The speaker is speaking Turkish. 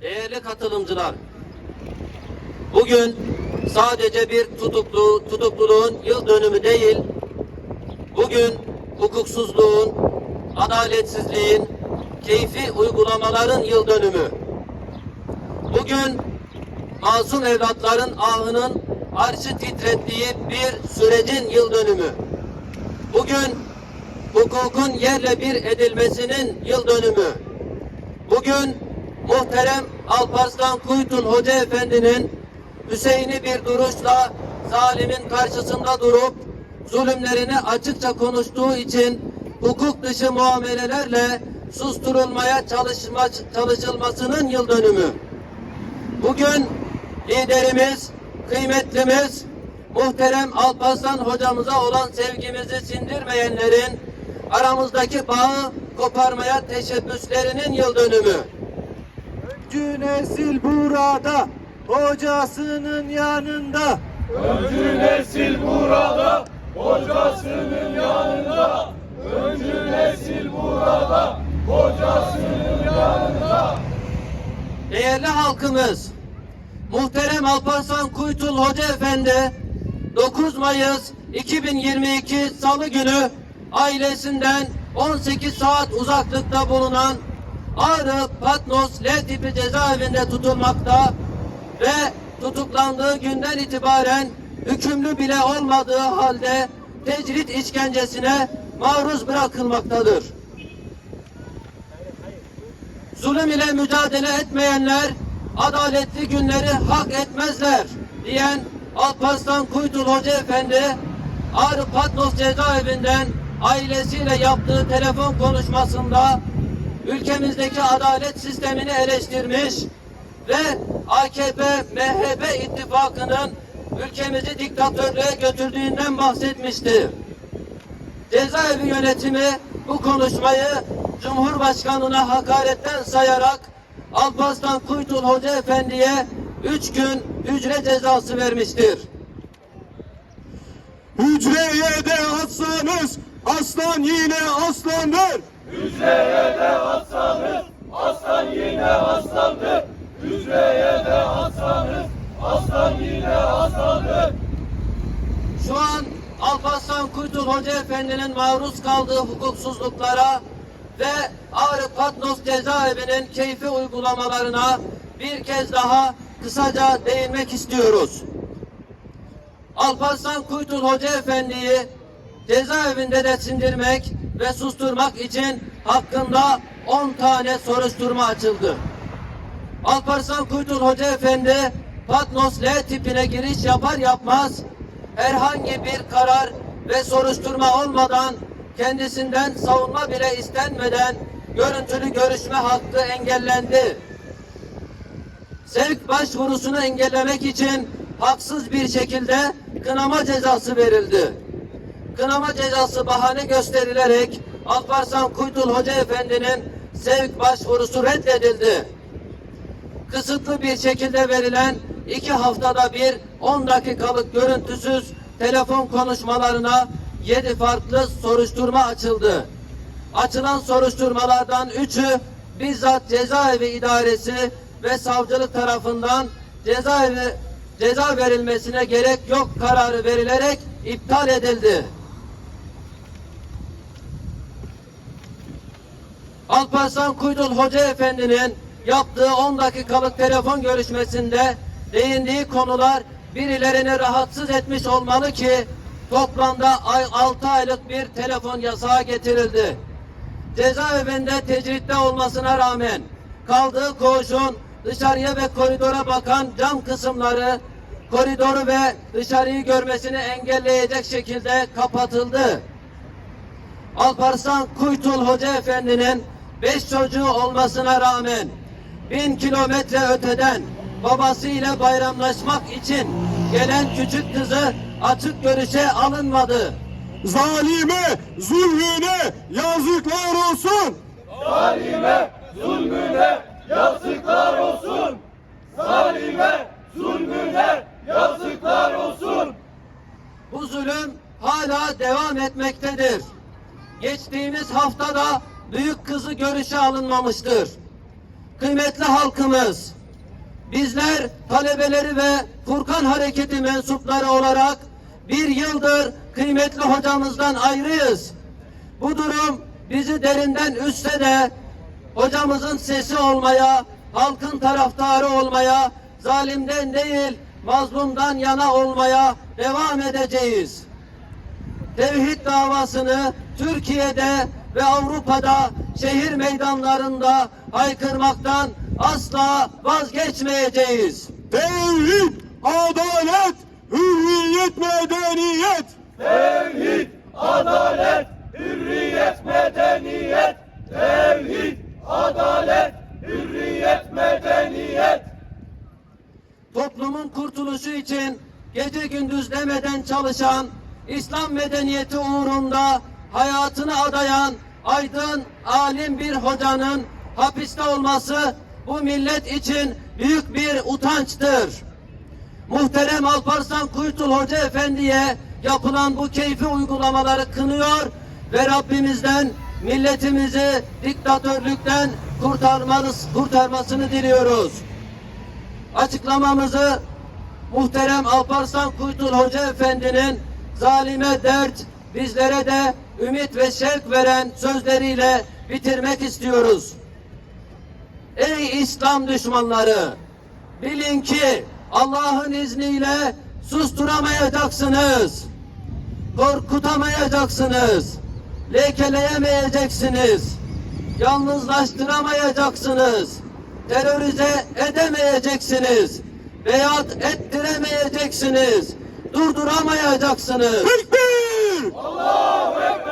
Değerli katılımcılar, bugün sadece bir tutuklu, tutukluluğun yıl dönümü değil, bugün hukuksuzluğun, adaletsizliğin, keyfi uygulamaların yıl dönümü. Bugün masum evlatların ahının arşı titrettiği bir sürecin yıl dönümü. Bugün hukukun yerle bir edilmesinin yıl dönümü. Bugün muhterem Alparslan Kuytul Hoca Efendi'nin Hüseyin'i bir duruşla zalimin karşısında durup zulümlerini açıkça konuştuğu için hukuk dışı muamelelerle susturulmaya çalışma, çalışılmasının yıl dönümü. Bugün liderimiz, kıymetlimiz, muhterem Alparslan hocamıza olan sevgimizi sindirmeyenlerin aramızdaki bağı koparmaya teşebbüslerinin yıl dönümü. Öncü nesil burada, hocasının yanında. Öncü nesil burada, hocasının yanında. Öncü nesil burada, hocasının yanında. Değerli halkımız, muhterem Alparslan Kuytul Hoca Efendi 9 Mayıs 2022 Salı günü ailesinden 18 saat uzaklıkta bulunan Ağrı Patnos L tipi cezaevinde tutulmakta ve tutuklandığı günden itibaren hükümlü bile olmadığı halde tecrit işkencesine maruz bırakılmaktadır. Zulüm ile mücadele etmeyenler adaletli günleri hak etmezler diyen Alparslan Kuytul Hoca Efendi Ağrı Patnos cezaevinden ailesiyle yaptığı telefon konuşmasında ülkemizdeki adalet sistemini eleştirmiş ve AKP MHP ittifakının ülkemizi diktatörlüğe götürdüğünden bahsetmişti. Cezaevi yönetimi bu konuşmayı Cumhurbaşkanına hakaretten sayarak Alparslan Kuytul Hoca Efendi'ye üç gün hücre cezası vermiştir. Hücreye de atsanız, aslan yine aslandır. Hücreye de atsanız, aslan yine aslandır. Hücreye de atsanız, aslan yine aslandır. Şu an Alparslan Kuytul Hoca Efendi'nin maruz kaldığı hukuksuzluklara ve Ağrı Patnos cezaevinin keyfi uygulamalarına bir kez daha kısaca değinmek istiyoruz. Alparslan Kuytul Hoca Efendi'yi cezaevinde de sindirmek ve susturmak için hakkında 10 tane soruşturma açıldı. Alparslan Kuytul Hoca Efendi Patnos L tipine giriş yapar yapmaz herhangi bir karar ve soruşturma olmadan kendisinden savunma bile istenmeden görüntülü görüşme hakkı engellendi. Sevk başvurusunu engellemek için haksız bir şekilde kınama cezası verildi. Kınama cezası bahane gösterilerek Alparslan Kuytul Hoca Efendi'nin sevk başvurusu reddedildi kısıtlı bir şekilde verilen iki haftada bir 10 dakikalık görüntüsüz telefon konuşmalarına yedi farklı soruşturma açıldı. Açılan soruşturmalardan üçü bizzat cezaevi idaresi ve savcılık tarafından cezaevi ceza verilmesine gerek yok kararı verilerek iptal edildi. Alparslan Kuydul Hoca Efendi'nin yaptığı 10 dakikalık telefon görüşmesinde değindiği konular birilerini rahatsız etmiş olmalı ki toplamda 6 aylık bir telefon yasağı getirildi. Cezaevinde tecritte olmasına rağmen kaldığı koğuşun dışarıya ve koridora bakan cam kısımları koridoru ve dışarıyı görmesini engelleyecek şekilde kapatıldı. Alparslan Kuytul Hoca Efendi'nin beş çocuğu olmasına rağmen bin kilometre öteden babasıyla bayramlaşmak için gelen küçük kızı açık görüşe alınmadı. Zalime, zulmüne yazıklar olsun. Zalime, zulmüne yazıklar olsun. Zalime, zulmüne yazıklar olsun. Bu zulüm hala devam kıymetli halkımız, bizler talebeleri ve Furkan Hareketi mensupları olarak bir yıldır kıymetli hocamızdan ayrıyız. Bu durum bizi derinden üstse de hocamızın sesi olmaya, halkın taraftarı olmaya, zalimden değil mazlumdan yana olmaya devam edeceğiz. Tevhid davasını Türkiye'de ve Avrupa'da şehir meydanlarında haykırmaktan asla vazgeçmeyeceğiz. Tevhid, adalet, hürriyet, medeniyet. Tevhid, adalet, hürriyet, medeniyet. Tevhid, adalet, hürriyet, medeniyet. toplumun kurtuluşu için gece gündüz demeden çalışan, İslam medeniyeti uğrunda hayatını adayan aydın, alim bir hocanın hapiste olması bu millet için büyük bir utançtır. Muhterem Alparslan Kuytul Hoca Efendi'ye yapılan bu keyfi uygulamaları kınıyor ve Rabbimizden milletimizi diktatörlükten kurtarmanız, kurtarmasını diliyoruz açıklamamızı muhterem Alparslan Kuytul Hoca Efendi'nin zalime dert, bizlere de ümit ve şevk veren sözleriyle bitirmek istiyoruz. Ey İslam düşmanları! Bilin ki Allah'ın izniyle susturamayacaksınız. Korkutamayacaksınız. Lekeleyemeyeceksiniz. Yalnızlaştıramayacaksınız. Terörize edemeyeceksiniz. Beyat ettiremeyeceksiniz. Durduramayacaksınız. Tekbir! Allahu Ekber,